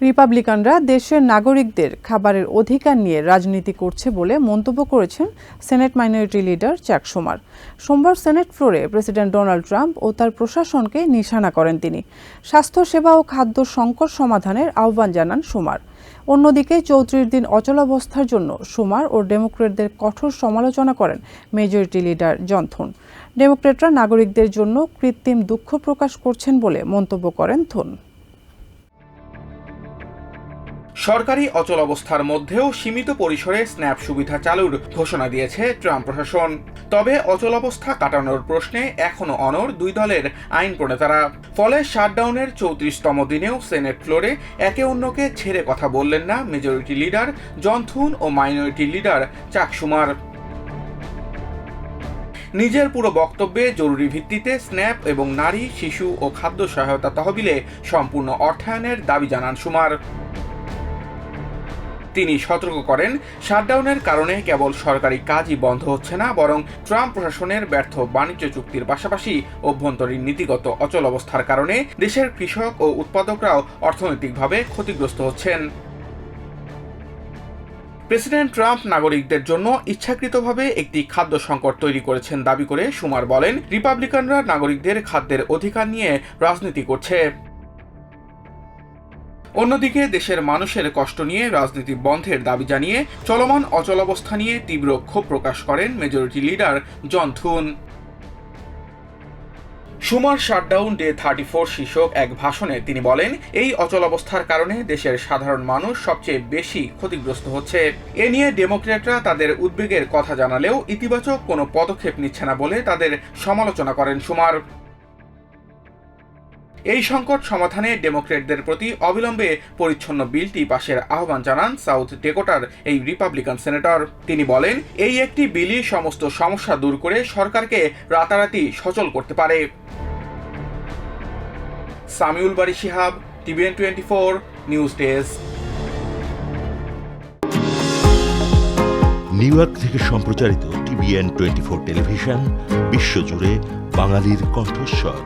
রিপাবলিকানরা দেশের নাগরিকদের খাবারের অধিকার নিয়ে রাজনীতি করছে বলে মন্তব্য করেছেন senate minority leader Chuck Schumer. সোমবার সেনেট ফ্লোরে প্রেসিডেন্ট ডোনাল্ড ট্রাম্প ও তার প্রশাসনকে নিশানা করেন তিনি। স্বাস্থ্যসেবা ও খাদ্য সংকট সমাধানের আহ্বান জানান সুমার। অন্যদিকে চৌত্রিশ দিন অচলাবস্থার জন্য সুমার ও ডেমোক্রেটদের কঠোর সমালোচনা করেন মেজরিটি লিডার জনথন। ডেমোক্রেটরা নাগরিকদের জন্য কৃত্রিম দুঃখ প্রকাশ করছেন বলে মন্তব্য করেন থুন। সরকারি অচল অবস্থার মধ্যেও সীমিত পরিসরে স্ন্যাপ সুবিধা চালুর ঘোষণা দিয়েছে ট্রাম্প প্রশাসন। তবে অচল অবস্থা কাটানোর প্রশ্নে এখনও অনর দুই দলের আইন প্রণেতারা। ফলে শাটডাউনের চৌত্রিশতম দিনেও সেনেট ফ্লোরে একে অন্যকে ছেড়ে কথা বললেন না মেজরিটি লিডার জনথুন ও মাইনরিটি লিডার চাক সুমার। নিজের পুরো বক্তব্যে জরুরি ভিত্তিতে স্ন্যাপ এবং নারী, শিশু ও খাদ্য সহায়তা তহবিলে সম্পূর্ণ অর্থায়নের দাবি জানান সুমার। তিনি সতর্ক করেন। শাটডাউনের কারণে কেবল সরকারি কাজই বন্ধ হচ্ছে না, বরং ট্রাম্প প্রশাসনের ব্যর্থ বাণিজ্য চুক্তির পাশাপাশি অভ্যন্তরীণ নীতিগত অচল অবস্থার কারণে দেশের কৃষক ও উৎপাদকরাও অর্থনৈতিকভাবে ক্ষতিগ্রস্ত হচ্ছেন। প্রেসিডেন্ট ট্রাম্প নাগরিকদের জন্য ইচ্ছাকৃতভাবে একটি খাদ্য সংকট তৈরি করেছেন দাবি করে সুমার বলেন, রিপাবলিকানরা নাগরিকদের খাদ্যের অধিকার নিয়ে রাজনীতি করছে। অন্যদিকে দেশের মানুষের কষ্ট নিয়ে রাজনীতি বন্ধের দাবি জানিয়ে চলমান অচলাবস্থা নিয়ে তীব্র ক্ষোভ প্রকাশ করেন majority leader John Thune. Schumer shutdown day thirty four শীর্ষক এক ভাষণে তিনি বলেন, এই অচলাবস্থার কারণে দেশের সাধারণ মানুষ সবচেয়ে বেশি ক্ষতিগ্রস্ত হচ্ছে। এ নিয়ে ডেমোক্রেটরা তাদের উদ্বেগের কথা জানালেও ইতিবাচক কোনো পদক্ষেপ নিচ্ছে না বলে তাদের সমালোচনা করেন সুমার। এই সংকট সমাধানে ডেমোক্রেটদের প্রতি অবিলম্বে পরিচ্ছন্ন বিলটি পাশের আহ্বান জানান সাউথ ডেকোটার এই রিপাবলিকান সেনেটর। তিনি বলেন, এই একটি বিলই সমস্ত সমস্যা দূর করে সরকারকে রাতারাতি সচল করতে পারে। Samiul Bari Shihab, TVN twenty four, news desk. New York থেকে সম্প্রচারিত টিভিএন টোয়েন্টি ফোর টেলিভিশন, বিশ্বজুড়ে বাঙালির কণ্ঠস্বর।